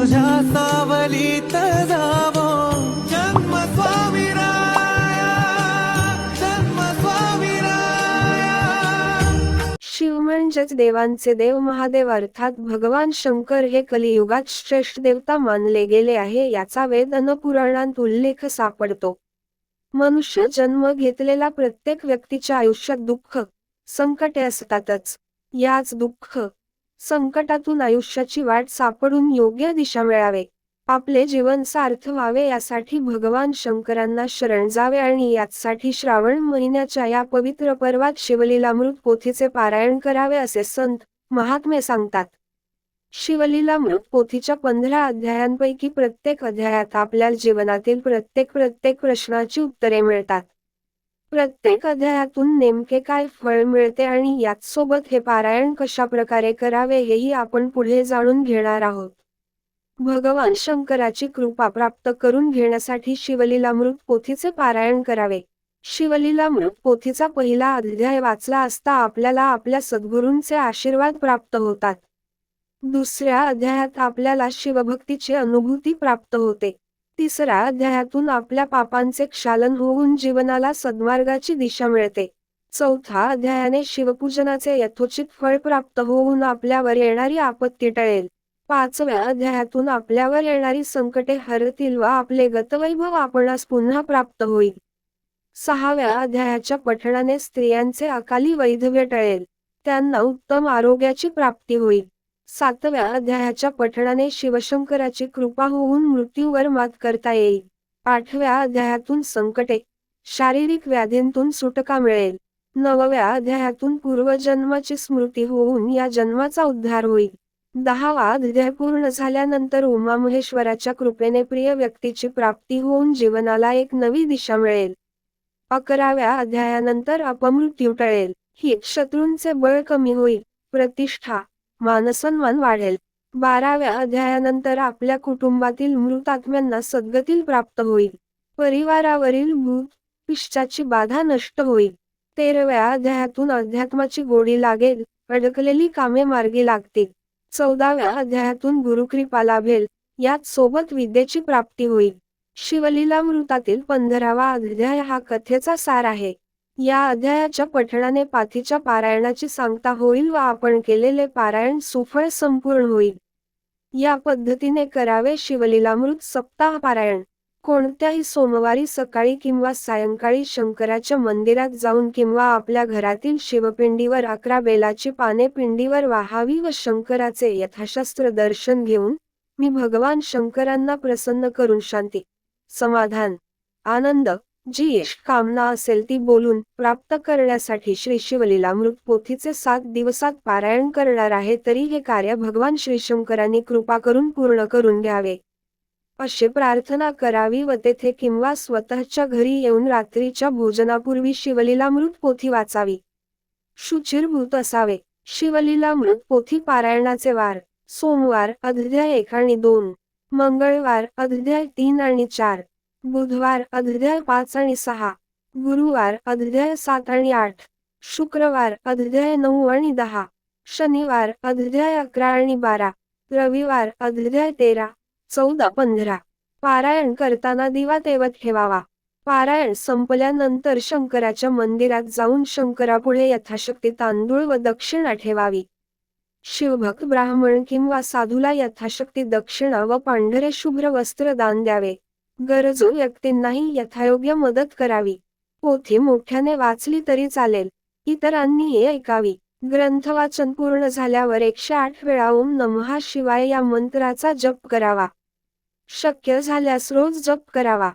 तुझ्या सावलीत जावो. जन्म स्वामी जन्म स्वामी शिव म्हणजेच देवांचे देव महादेव अर्थात भगवान शंकर हे कलियुगात श्रेष्ठ देवता मानले गेले आहे याचा वेद पुराणांत उल्लेख सापडतो. मनुष्य जन्म घेतलेला प्रत्येक व्यक्तीच्या आयुष्यात दुःख संकटे असतातच. याच दुःख संकटातून आयुष्याची वाट सापडून योग्य दिशा मिळावे. आपले जीवन सार्थ व्हावे यासाठी भगवान शंकरांना शरण जावे आणि यासाठी श्रावण महिन्याच्या या पवित्र पर्वात शिवलीलामृत पोथीचे पारायण करावे असे संत महात्मे सांगतात. शिवलीलामृत पोथीच्या पंधरा अध्यायांपैकी प्रत्येक अध्यायात आपल्या जीवनातील प्रत्येक प्रत्येक प्रश्नाची उत्तरे मिळतात. प्रत्येक अध्यायातून नेमके काय फळ मिळते आणि याच सोबत हे पारायण कशा प्रकारे करावे हेही आपण पुढे जाणून घेणार आहोत. भगवान शंकराची कृपा प्राप्त करून घेण्यासाठी शिवलीलामृत पोथीचे पारायण करावे. शिवलीलामृत पोथीचा पहिला अध्याय वाचला असता आपल्याला आपल्या सद्गुरूंचे आशीर्वाद प्राप्त होतात. दुसऱ्या अध्यायात आपल्याला शिवभक्तीची अनुभूती प्राप्त होते. तिसऱ्या अध्यायातून आपल्या पापांचे क्षालन होऊन जीवनाला सद्मार्गाची दिशा मिळते. चौथा अध्यायाने शिवपूजनाचे यथोचित फळ प्राप्त होऊन आपल्यावर येणारी आपत्ती टळेल. पाचव्या अध्यायातून आपल्यावर येणारी संकटे हरतील व आपले गतवैभव आपणास पुन्हा प्राप्त होईल. सहाव्या अध्यायाच्या पठणाने स्त्रियांचे अकाली वैधव्य टळेल. त्यांना उत्तम आरोग्याची प्राप्ती होईल. सातव्या अध्यायाच्या पठणाने शिवशंकराची कृपा होऊन मृत्यूवर मात करता येईल. आठव्या अध्यायातून संकटे शारीरिक व्याधींतून सुटका मिळेल. नवव्या अध्यायातून पूर्वजन्माची स्मृती होऊन या जन्माचा उद्धार होईल. दहावा अध्याय पूर्ण झाल्यानंतर उमामहेश्वराच्या कृपेने प्रिय व्यक्तीची प्राप्ती होऊन जीवनाला एक नवी दिशा मिळेल. अकराव्या अध्यायानंतर अपमृत्यू टळेल. ही शत्रूंचे बळ कमी होईल. प्रतिष्ठा मानसन्मान वाढेल. बाराव्या अध्यायानंतर आपल्या कुटुंबातील मृत आत्म्यांना सद्गतील प्राप्त होईल. परिवारावरील भूत पिशाची बाधा नष्ट होईल. तेराव्या अध्यायातून अध्यात्माची गोडी लागेल अडकलेली कामे मार्गी लागतील. चौदाव्या अध्यायातून गुरुकृपा लाभेल यात सोबत विद्येची प्राप्ती होईल. शिवलीला मृतातील पंधरावा अध्याय हा कथेचा सार आहे. या अध्यायाच्या पठणाने पाथीच्या पारायणाची सांगता होईल व आपण केलेले पारायण सुफळ संपूर्ण होईल. या पद्धतीने करावे शिवलीलामृत सप्ताह पारायण. कोणत्याही सोमवारी सकाळी किंवा सायंकाळी शंकराच्या मंदिरात जाऊन किंवा आपल्या घरातील शिवपिंडीवर अकरा बेलाची पाने पिंडीवर वाहावी व शंकराचे यथाशास्त्र दर्शन घेऊन मी भगवान शंकरांना प्रसन्न करून शांती समाधान आनंद जी यश कामना असेल ती बोलून प्राप्त करण्यासाठी श्री शिवलीलामृत पोथीचे सात दिवसात पारायण करणार आहे तरी हे कार्य भगवान श्री शंकरांनी कृपा करून पूर्ण करून घ्यावे. अशी प्रार्थना करावी व तेथे किंवा स्वतःच्या घरी येऊन रात्रीच्या भोजनापूर्वी शिवलीलामृत पोथी वाचावी. शुचिरभूत असावे. शिवलीलामृत पोथी पारायणाचे वार सोमवार अध्याय एक आणि दोन मंगळवार अध्याय तीन आणि चार बुधवार अध्याय पाच आणि सहा गुरुवार अध्याय सात आणि आठ शुक्रवार अध्याय नऊ आणि दहा शनिवार अध्याय अकरा आणि बारा रविवार अध्याय तेरा चौदा पंधरा. पारायण करताना दिवा तेवत ठेवावा. पारायण संपल्यानंतर शंकराच्या मंदिरात जाऊन शंकरापुढे यथाशक्ती तांदूळ व दक्षिणा ठेवावी. शिवभक्त ब्राह्मण किंवा साधूला यथाशक्ती दक्षिणा व पांढरे शुभ्र वस्त्र दान द्यावे. गरजू व्यक्तींनाही यथायोग्य मदत करावी. पोथी मोठ्याने वाचली तरी चालेल. इतरांनीही ऐकावी. ग्रंथ वाचन पूर्ण झाल्यावर एकशे आठ वेळा ओम नमहा शिवाय या मंत्राचा जप करावा. शक्य झाल्यास रोज जप करावा.